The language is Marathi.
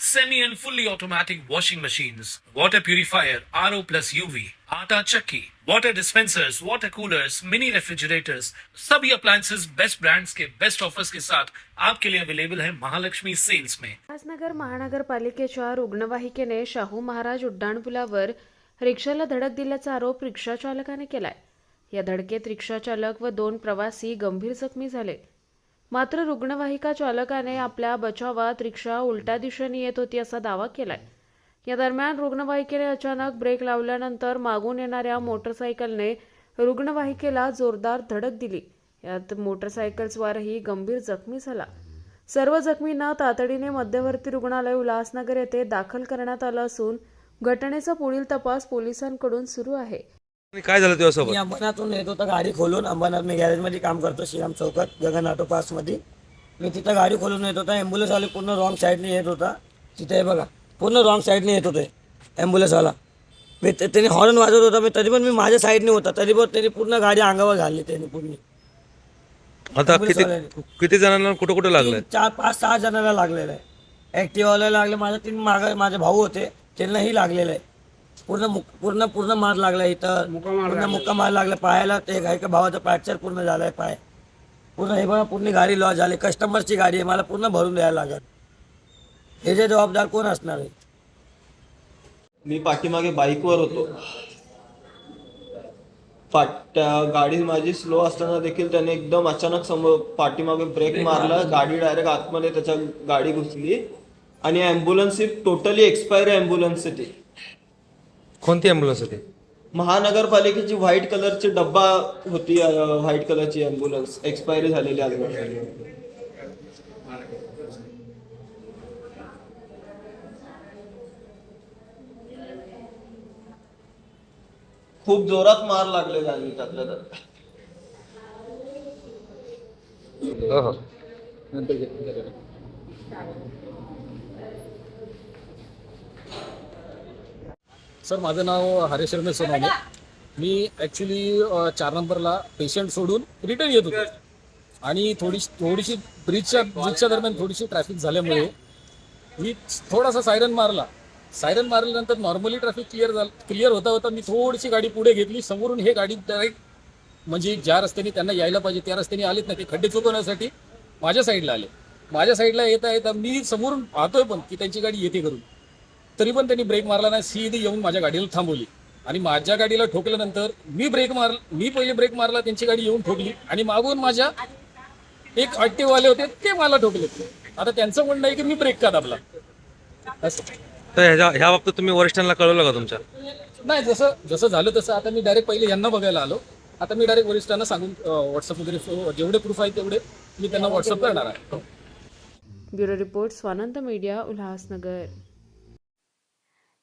semi and fully automatic washing machines, water purifier, RO plus UV, आटा चक्की, water dispensers, water coolers, mini refrigerators, सभी appliances. बेस्ट brands के बेस्ट ऑफर्स के साथ आपके लिए अवेलेबल है महालक्ष्मी सेल्स में उल्हासनगर महानगरपालिकेच्या रुग्णवाहिकेने शाहू महाराज उड्डाणपुलावर रिक्षाला धडक दिल्याचा आरोप रिक्षा चालकाने केलाय. या धडकेत रिक्षा चालक व दोन प्रवासी गंभीर जखमी झाले. मात्र रुग्णवाहिका चालकाने आपल्या बचावात रिक्षा उलट्या दिशेने येत होती असा दावा केलाय. या दरम्यान रुग्णवाहिकेने अचानक ब्रेक लावल्यानंतर मागून येणाऱ्या मोटरसायकलने रुग्णवाहिकेला जोरदार धडक दिली. यात मोटरसायकलस्वारही गंभीर जखमी झाला. सर्व जखमींना तातडीने मध्यवर्ती रुग्णालय उल्हासनगर येथे दाखल करण्यात आलं असून घटनेचा पुढील तपास पोलिसांकडून सुरू आहे. आणि काय झालं तुझ्यासोबत? मी अंबरनाथहून येत होता गाडी खोलून. अंबरनाथ मी गॅरेजमध्ये काम करतो श्रीराम चौकात गगन ऑटो पासमध्ये मी तिथं गाडी खोलून येत होता ॲम्ब्युलन्सवाले पूर्ण रॉंग साईडने येत होता. तिथे हे बघा पूर्ण रॉंग साईडने येत होते ॲम्ब्युलन्सवाला मी ते- त्याने हॉर्न वाजवत होता मी तरी पण मी माझ्या साईडने होता तरी पण त्यांनी पूर्ण गाडी अंगावर घालली त्यांनी पूर्ण. आता किती किती जणांना कुठं कुठं लागलंय? तीन, चार पाच सहा जणांना लागलेलं आहे. ॲक्टिवाला लागले माझे तीन माग माझे भाऊ होते त्यांनाही लागलेलं आहे. पूर्ण मुक पूर्ण पूर्ण मार लागला इथं. पूर्ण मुक्का मार लागला. पायाला ते एका भावाचा फ्रॅक्चर पूर्ण झालाय पाय. पूर्ण हे बघा पूर्ण गाडी लॉस झाली. कस्टमरची गाडी आहे. मला पूर्ण भरून द्यायला लागत हे जे जबाबदार कोण असणार आहे? मी पाठीमागे बाईकवर होतो. पाट गाडी माझी स्लो असताना देखील त्याने एकदम अचानक समोर पाठीमागे ब्रेक मारला. गाडी डायरेक्ट आतमध्ये त्याच्या गाडी घुसली. आणि ॲम्ब्युलन्स ही टोटली एक्सपायर ॲम्ब्युलन्स आहे ती कोणती अँब्युलन्स होती? महानगरपालिकेची व्हाईट कलरची डब्बा होती व्हाईट कलरची ॲम्ब्युलन्स एक्सपायरी झालेली आहे. खूप जोरात मार लागलेला आहे त्यातल्या त्यात. हो हो. सर माझं नाव हरेश रमेश सोनवणे. मी ॲक्च्युली चार नंबरला पेशंट सोडून रिटर्न येत होतो. आणि थोडी थोडीशी ब्रिजच्या ब्रिजच्या दरम्यान थोडीशी ट्रॅफिक झाल्यामुळे मी थोडासा सायरन मारला. सायरन मारल्यानंतर नॉर्मली ट्रॅफिक क्लिअर झालं क्लिअर होता होता मी थोडीशी गाडी पुढे घेतली. समोरून हे गाडी डायरेक्ट म्हणजे ज्या रस्त्याने त्यांना यायला पाहिजे त्या रस्त्याने आलेत नाही ते खड्डे चुकवण्यासाठी माझ्या साईडला आले. माझ्या साईडला येता येता मी समोरून पाहतोय पण की त्यांची गाडी येते करून तरी पण त्यांनी ब्रेक मारला नाही सीधी येऊन माझ्या गाडीला थांबवली. आणि माझ्या गाडीला ठोकल्यानंतर मी ब्रेक मार मी पहिले ब्रेक मारला त्यांची गाडी येऊन ठोकली. आणि मागून माझ्या एक अट्टेवाले होते ते मला ठोकले. आता त्यांचं म्हणणं आहे की मी ब्रेक का दाबला? असं. तर ह्याच्या ह्या बाबतीत तुम्ही वरिष्ठांना कळवलं का तुमच्या? नाही जसं जसं झालं तसं. आता मी डायरेक्ट पहिले यांना बघायला आलो. आता मी डायरेक्ट वरिष्ठांना सांगून व्हॉट्सअप वगैरे जेवढे प्रूफ आहेत तेवढे मी त्यांना व्हॉट्सअप करणार आहे. Bureau report Swanand media Ulhasnagar.